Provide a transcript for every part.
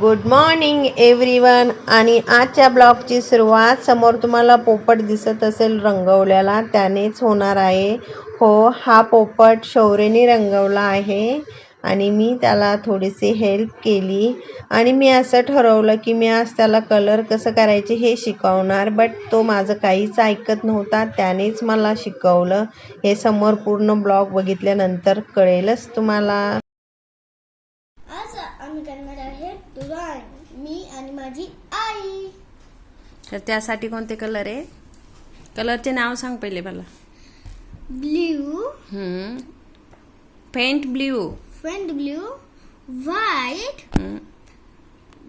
Good morning everyone आणि आजच्या ब्लॉगची सुरुवात समोर तुम्हाला पोपट दिसत असेल रंगवलेला त्यानेच होणार आहे. हो हा पोपट शौर्यने रंगवला आहे. आणि मी त्याला थोडीशी हेल्प केली. आणि मी असं ठरवलं की मी आज त्याला कलर कसं करायचे हे शिकवणार. बट तो माझं काहीच ऐकत नव्हता. त्यानेच मला शिकवलं. हे समोर पूर्ण ब्लॉग बघितल्यानंतर कळेलच तुम्हाला. आम्ही करणार आहे ड्रॉइंग मी आणि माझी आई. तर त्यासाठी कोणते कलर आहे? कलरचे नाव सांग पहिले मला. Blue paint blue faint blue white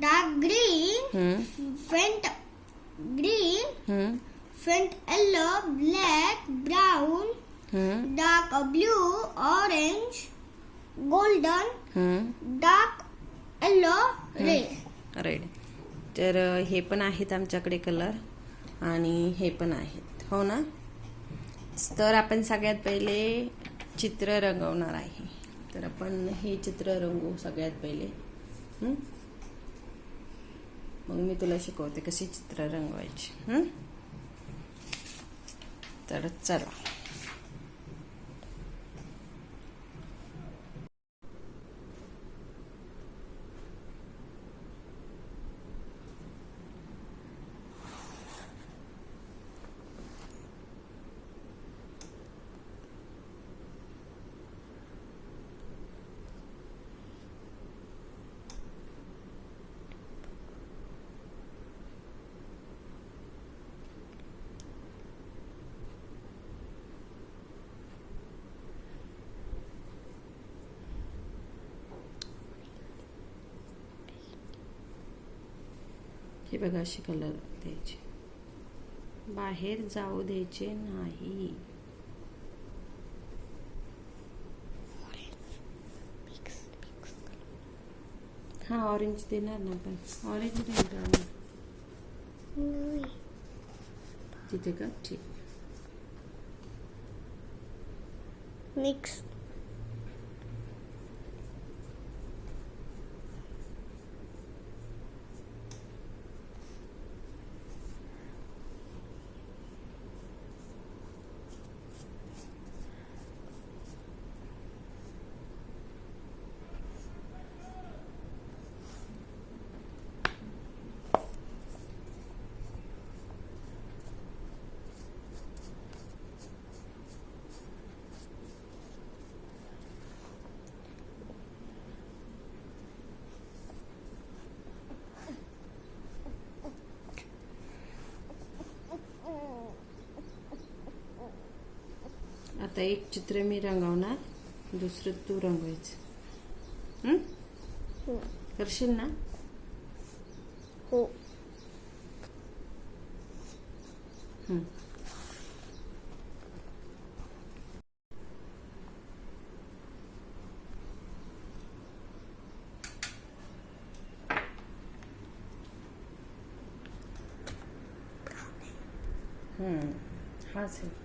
dark green faint green faint yellow black brown dark blue orange golden dark yellow red red तर हे पण आहेत आमच्याकडे कलर आणि हे पण आहेत. हो ना? तर आपण सगळ्यात पहिले चित्र रंगवणार आहे. तर आपण हे चित्र रंगवू सगळ्यात पहिले? मग मी तुला शिकवते कशी चित्र रंगवायची? तर चला. हे बघा असे कलर द्यायचे. बाहेर जाऊ द्यायचे नाही. हा ऑरेंज देणार ना पण ऑरेंज नाही देणार. तिथे का? ठीक. मिक्स आता एक चित्र मी रंगवणार दुसरं तू रंगवायचं. हं? करशील ना? हो. हाच आहे.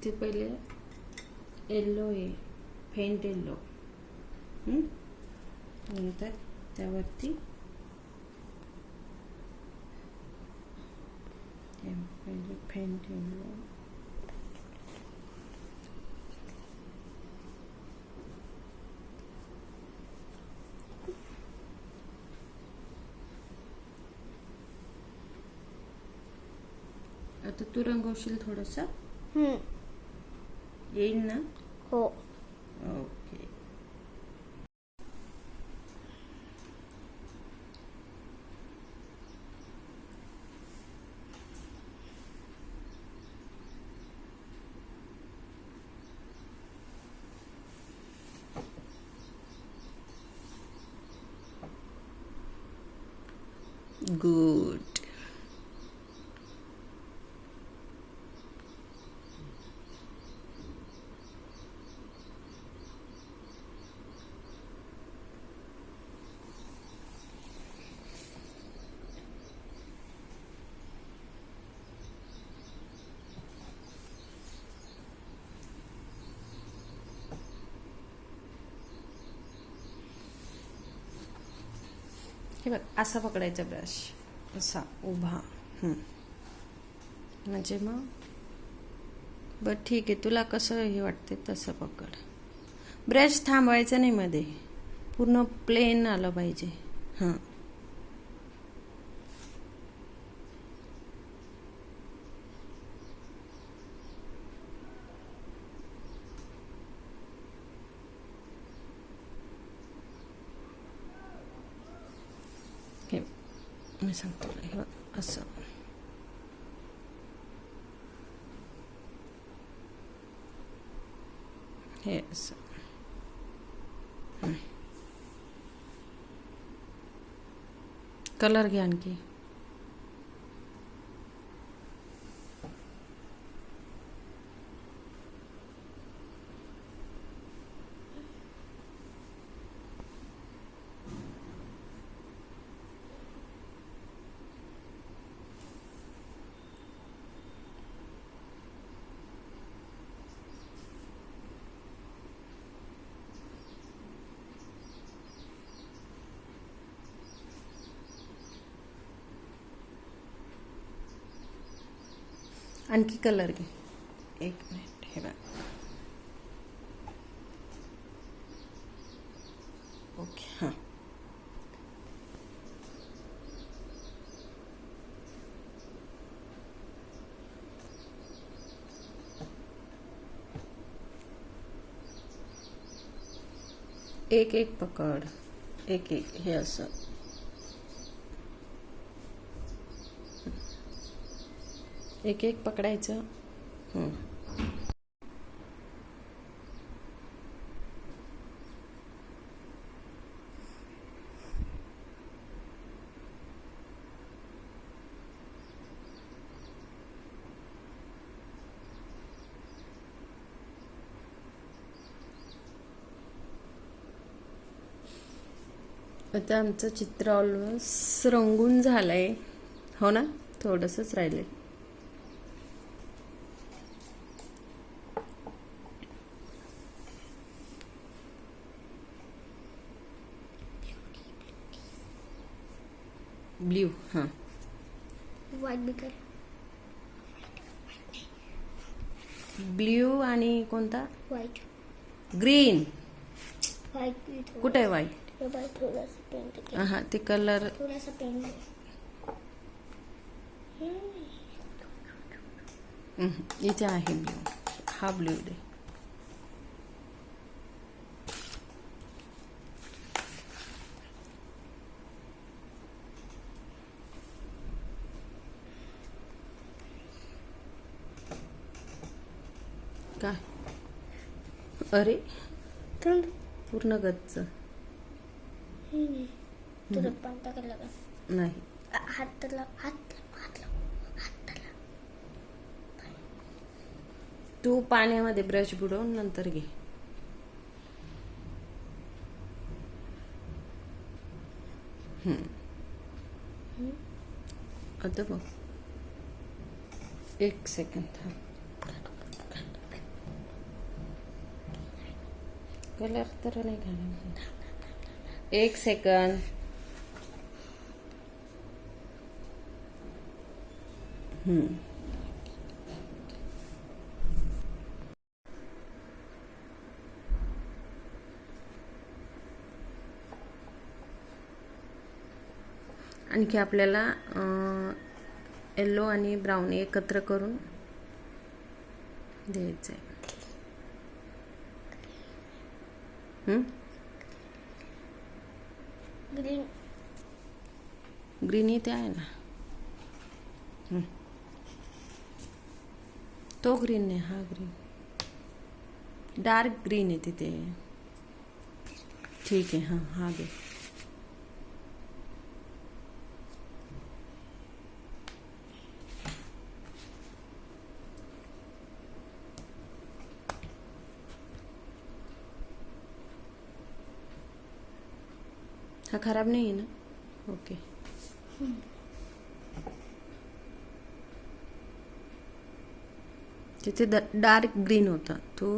Tipo el yellow e faint yellow. Hmm? नंतर त्यावरती पहिले फेन ठेवलं आता तू रंगवशील थोडंसं हम्म. येईल ना हो हे बघ असा पकडायचा ब्रश असा उभा. म्हणजे मग? बरं ठीक आहे तुला कसं हे वाटते तसं पकड. ब्रश थांबवायचं नाही मध्ये. पूर्ण प्लेन आलं पाहिजे हां हे मी सांगतो तुला, हे बघ असं हे असं कलर घ्या आणखी आणखी कलर घे. एक मिनिट हे बघ. ओके हाँ. एक एक पकड, एक एक, हे असं. एक एक पकडायचं. आता आमचं चित्र ऑलमोस्ट रंगून झालंय. हो ना? थोडंसंच राहिलंय. ब्ल्यू हां बिकर ब्ल्यू आणि कोणता वाईट ग्रीन थोड़ा कुठे आहे व्हाईट पेंट हा ते कलर पेंट इथे आहे ब्ल्यू हा ब्ल्यू दे काय अरे पूर्ण गच्च. तुला नाही. तू पाण्यामध्ये ब्रश बुडवून नंतर घे. आता बघ. एक सेकंद थांब. कलर तर नाही घालणार एक सेकंद. आणखी आपल्याला येल्लो आणि ब्राऊन एकत्र करून द्यायचं आहे हम्म? ग्रीन ग्रीन इथे आहे ना. तो ग्रीन नाही हा ग्रीन डार्क ग्रीन आहे तिथे. ठीक आहे हां हा घे. हा खराब नहीं है ना? ओके। तिथे डार्क ग्रीन होता तो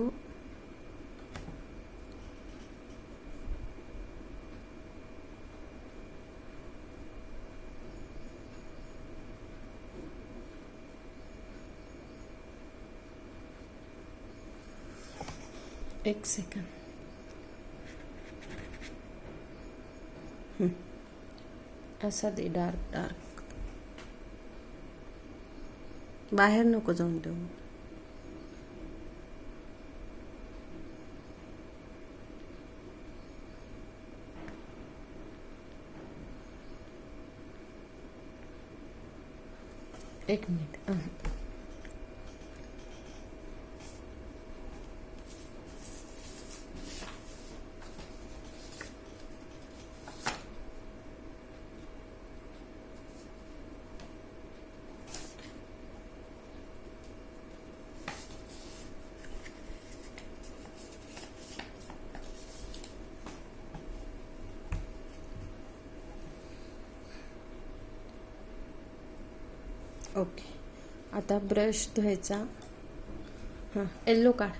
एक सेकंड असा दे डार्क डार्क बाहेर नको जाऊन देऊ. एक मिनिट. ओके. आता ब्रश धुवायचा. हां येल्लो काढ.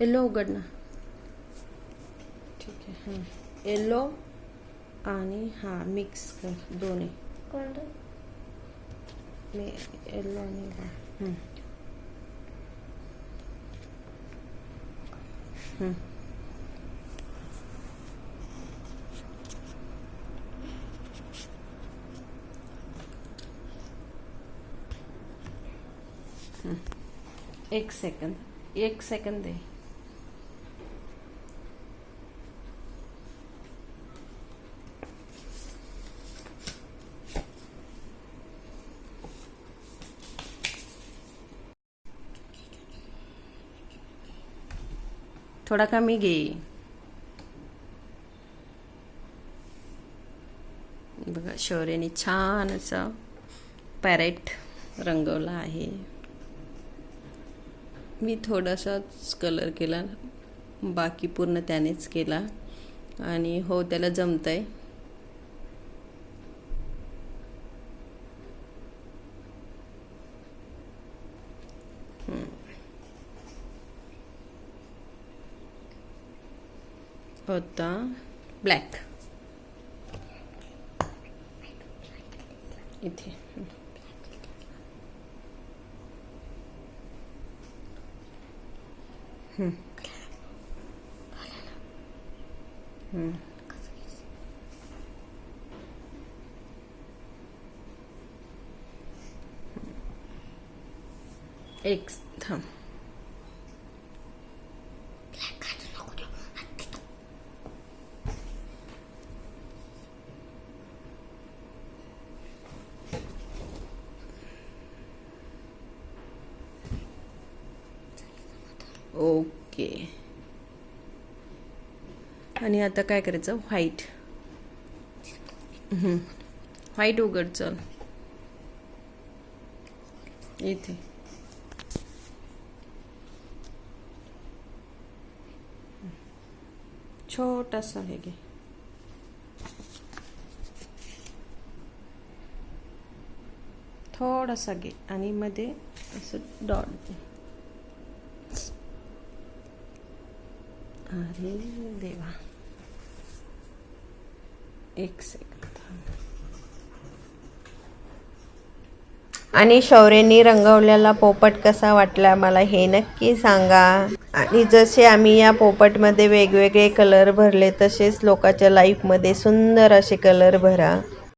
येल्लो उघड ना. ठीक आहे हां. येल्लो आणि हां मिक्स कर दोन्ही. मी येल्लो आणि हं. एक सेकंद. एक सेकंद दे. थोडा कमी घे. बघा शौर्याने छान असं पॅरेट रंगवला आहे. मी थोडासाच कलर केला. बाकी पूर्ण त्यानेच केला. आणि हो त्याला जमतंय. होता. ब्लॅक इथे हम्म. हम्म. एक थांब. ओके. आणि आता काय करायचं? व्हाईट व्हाईट उघड चल. इथे. छोटासा हे घे. थोडासा घे आणि मध्ये असं डॉट अरे देवा एक सेकंद आणि शौर्यनी रंगवलेला पोपट कसा वाटला मला हे नक्की सांगा. आणि जसे आम्ही या पोपटमध्ये वेगवेगळे कलर भरले तसेच लोकांच्या लाईफमध्ये सुंदर असे कलर भरा.